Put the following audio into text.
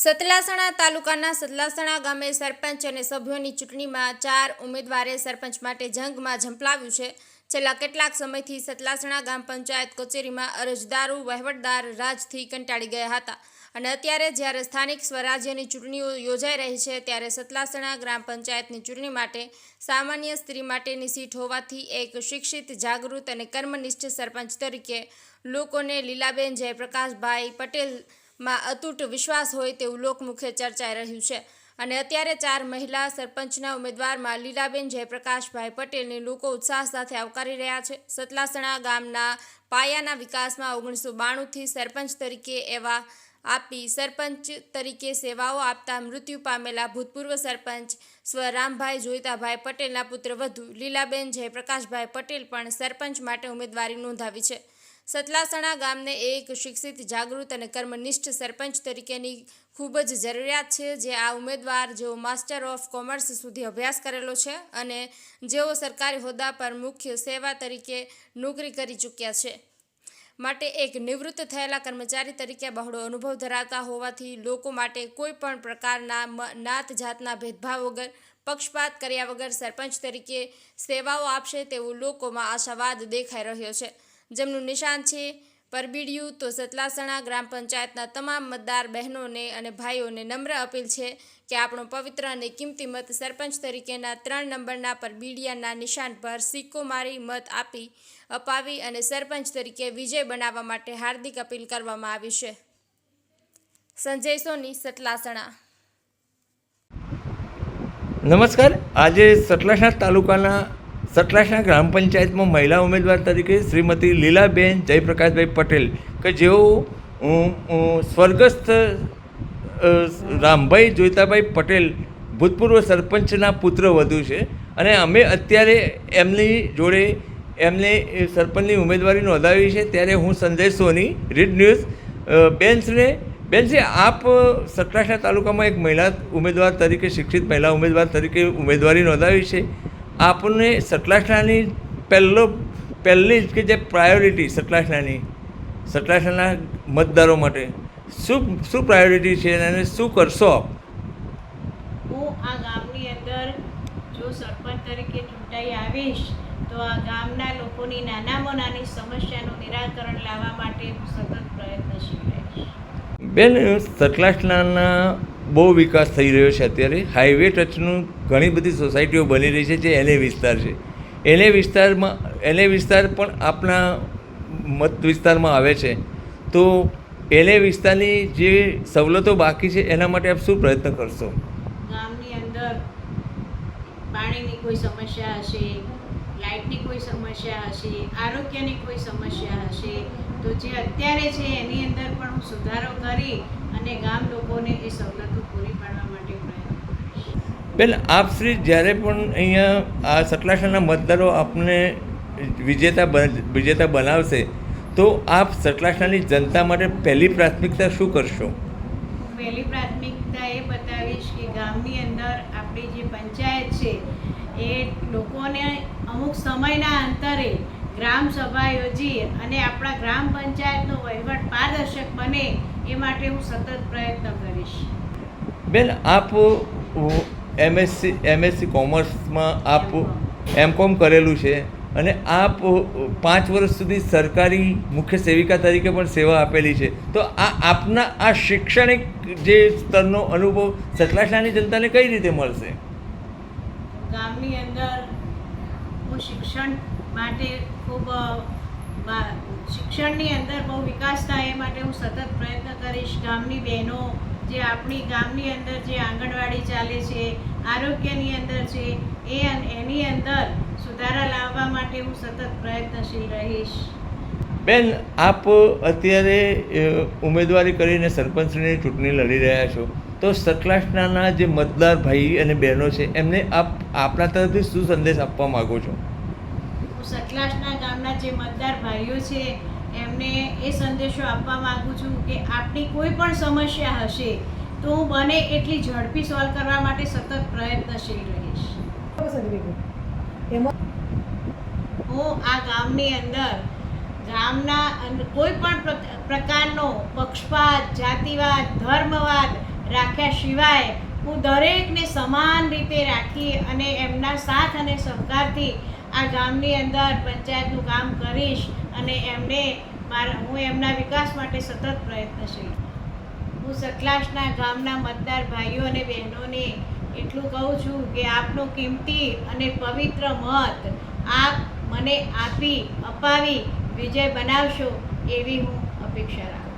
સતલાસણા તાલુકાના સતલાસણા ગામે સરપંચ અને સભ્યોની ચૂંટણીમાં ચાર ઉમેદવારે સરપંચ માટે જંગમાં ઝંપલાવ્યું છે. છેલ્લા કેટલાક સમયથી સતલાસણા ગામ પંચાયત કચેરીમાં અરજદારો, વહીવટદાર રાજથી કંટાળી ગયા હતા અને અત્યારે જ્યારે સ્થાનિક સ્વરાજ્યની ચૂંટણીઓ યોજાઈ રહી છે ત્યારે સતલાસણા ગ્રામ પંચાયતની ચૂંટણી માટે સામાન્ય સ્ત્રી માટેની સીટ હોવાથી એક શિક્ષિત, જાગૃત અને કર્મનિષ્ઠ સરપંચ તરીકે લોકોને લીલાબેન જયપ્રકાશભાઈ પટેલ માં અતૂટ વિશ્વાસ હોય તેવું લોકમુખે ચર્ચાઈ રહ્યું છે. અને અત્યારે ચાર મહિલા સરપંચના ઉમેદવારમાં લીલાબેન જયપ્રકાશભાઈ પટેલને લોકો ઉત્સાહ સાથે આવકારી રહ્યા છે. સતલાસણા ગામના પાયાના વિકાસમાં ઓગણીસો બાણુંથી સરપંચ તરીકે એવા આપી સરપંચ તરીકે સેવાઓ આપતા મૃત્યુ પામેલા ભૂતપૂર્વ સરપંચ સ્વ રામભાઈ જોઈતાભાઈ પટેલના પુત્ર વધુ. લીલાબેન જયપ્રકાશભાઈ પટેલ પણ સરપંચ માટે ઉમેદવારી નોંધાવી છે. સતલાસણા ગામને એક શિક્ષિત, જાગૃત અને કર્મનિષ્ઠ સરપંચ તરીકેની ખૂબ જ જરૂરિયાત છે જે આ ઉમેદવાર જેઓ માસ્ટર ઓફ કોમર્સ સુધી અભ્યાસ કરેલો છે અને જેઓ સરકારી હોદ્દા પર મુખ્ય સેવા તરીકે નોકરી કરી ચૂક્યા છે. માટે એક નિવૃત્ત થયેલા કર્મચારી તરીકે બહોળો અનુભવ ધરાવતા હોવાથી લોકો માટે કોઈ પણ પ્રકારના નાત જાતના ભેદભાવ વગર, પક્ષપાત કર્યા વગર સરપંચ તરીકે સેવાઓ આપશે તેવું લોકોમાં આશાવાદ દેખાઈ રહ્યો છે. જેમનું નિશાન છે પરબીડિયું, તો સતલાસણા ગ્રામ પંચાયતના તમામ મતદાર બહેનોને અને ભાઈઓને નમ્ર અપીલ છે કે આપણો પવિત્ર અને કિંમતી મત સરપંચ તરીકેના ત્રણ નંબરના પરબીડિયાના નિશાન પર સિક્કો મારી મત આપી, અપાવી અને સરપંચ તરીકે વિજય બનાવવા માટે હાર્દિક અપીલ કરવામાં આવી છે. સંજય સોની, સતલાસણા. નમસ્કાર. આજે સતલાસણા તાલુકાના સતલાસણા ગ્રામ પંચાયતમાં મહિલા ઉમેદવાર તરીકે શ્રીમતી લીલાબેન જયપ્રકાશભાઈ પટેલ કે જેઓ સ્વર્ગસ્થ રામભાઈ જોઈતાભાઈ પટેલ ભૂતપૂર્વ સરપંચના પુત્ર વધુ છે. અને અમે અત્યારે એમની જોડે એમને સરપંચની ઉમેદવારી નોંધાવી છે. ત્યારે હું સંજય સોની રીડ ન્યૂઝ. અ, બેન્સને બેનજી આપ સતલાસણા તાલુકામાં એક મહિલા ઉમેદવાર તરીકે શિક્ષિત મહિલા ઉમેદવાર તરીકે ઉમેદવારી નોંધાવી છે. આપને સતલાસણાની પહેલો પહેલી જ કે જે પ્રાયોરિટી સતલાસણાની સતલાસણાના મતદારો માટે. શું શું પ્રાયોરિટી છે અને શું કરશો આપ? હું આ ગામની અંદર જો સરપંચ તરીકે ચૂંટાઈ આવીશ તો આ ગામના લોકોની નાનામાં નાની સમસ્યાનું નિરાકરણ લાવવા માટે સતત પ્રયત્નશીલ રહીશ. બેન સતલાસણાના બહુ વિકાસ થઈ રહ્યો છે અત્યારે. હાઈવે ટચનું ઘણી બધી સોસાયટીઓ બની રહી છે જે એને વિસ્તાર છે. એને વિસ્તારમાં એને વિસ્તાર પણ આપણા મત વિસ્તારમાં આવે છે. તો એને વિસ્તારની જે સવલતો બાકી છે, એના માટે આપ શું પ્રયત્ન કરશો? ગામની અંદર પાણીની કોઈ સમસ્યા હશે, લાઇટની કોઈ સમસ્યા હશે, આરોગ્યની કોઈ સમસ્યા હશે, તો જે અત્યારે છે એની અંદર પણ હું સુધારો કરી અને ગામ લોકોને એ સવલતો પૂરી પાડવા માટે પ્રયત્ન બેન આપ શ્રી જ્યારે પણ અહીંયા આ સતલાસણાના મતદારો આપને વિજેતા વિજેતા બનાવશે તો આપ સતલાસણાની જનતા માટે પહેલી પ્રાથમિકતા શું કરશો? પહેલી પ્રાથમિકતા એ બતાવીશ કે ગામની અંદર આપણી જે પંચાયત છે એ લોકોને અમુક સમયના અંતરે ગ્રામ સભા યોજી અને આપણા ગ્રામ પંચાયતનો વહીવટ પારદર્શક બને એ માટે હું સતત પ્રયત્ન કરીશ. બેન આપ એમએસસી એમએસસી કોમર્સમાં આપ એમ કોમ. કરેલું છે અને આપ પાંચ વર્ષ સુધી સરકારી મુખ્ય સેવિકા તરીકે પણ સેવા આપેલી છે. તો આ આપના આ શૈક્ષણિક જે સ્તરનો અનુભવ સતલાસણાની જનતાને કઈ રીતે મળશે? ગામની અંદર હું શિક્ષણ માટે ખૂબ શિક્ષણની અંદર બહુ વિકાસ થાય એ માટે હું સતત પ્રયત્ન કરીશ. ગામની બહેનો જે આપણી ગામની અંદર જે આંગણવાડી ચાલે છે, આરોગ્યની અંદર છે, એ એની અંદર સુધારા લાવવા માટે હું સતત પ્રયત્નશીલ રહીશ. બેન, આપ અત્યારે ઉમેદવારી કરીને સરપંચની ચૂંટણી લડી રહ્યા છો. તો સતલાસણાના જે મતદાર ભાઈ અને બહેનો છે, એમને આપ આપણા તરફથી શું સંદેશ આપવા માગો છો? સતલાસના ગામના જે મતદાર ભાઈઓ છે, એમને એ સંદેશો આપવા માગું છું કે આપની કોઈ પણ સમસ્યા હશે, તો હું બને એટલી ઝડપી સોલ્વ કરવા માટે સતત પ્રયત્નશીલ રહીશ. હું આ ગામની અંદર ગામના કોઈ પણ પ્રકારનો પક્ષપાત, જાતિવાદ, ધર્મવાદ રાખ્યા સિવાય હું દરેકને સમાન રીતે રાખી અને એમના સાથ અને સહકારથી આ ગામની અંદર પંચાયતનું કામ કરીશ અને એમને મારા હું એમના વિકાસ માટે સતત પ્રયત્નશીલ. હું સતલાસના ગામના મતદાર ભાઈઓ અને બહેનોને એટલું કહું છું કે આપનો કિંમતી અને પવિત્ર મત આપ મને આપી, અપાવી, વિજય બનાવશો એવી હું અપેક્ષા રાખું